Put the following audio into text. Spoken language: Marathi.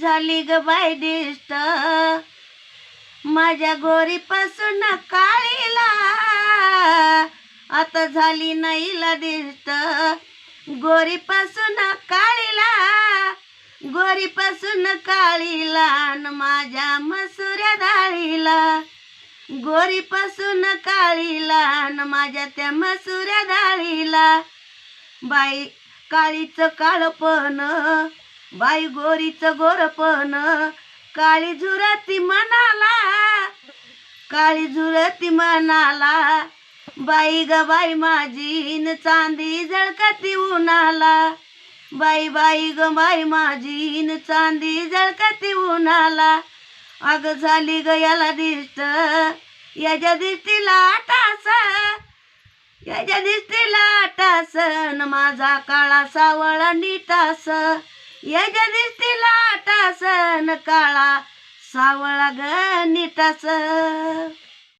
झाली ग बाय दिष्ट. माझ्या गोरीपासून काळीला. आता झाली नाहीला दिष्ट. गोरीपासून काळीला. गोरीपासून काळीला न माझ्या मसुऱ्या डाळीला गोरीपासून काळीला न माझ्या त्या मसुऱ्या डाळीला बाई काळीचं काळपण बाई गोरीचं गोरपण काळी झुरती मनाला काळी झुरती मनाला. बाई ग बाई माझी न चांदी जळकती उन्हाला. बाई बाई ग बाई माझी चांदी जळकती उन्हाला. अग झाली ग याला दिष्ट याच्या दिष्टीला टास याच्या दिसतीला टास माझा काळा सावळा नीटास. याच्या दिसतीला टास काळा सावळा ग नीटास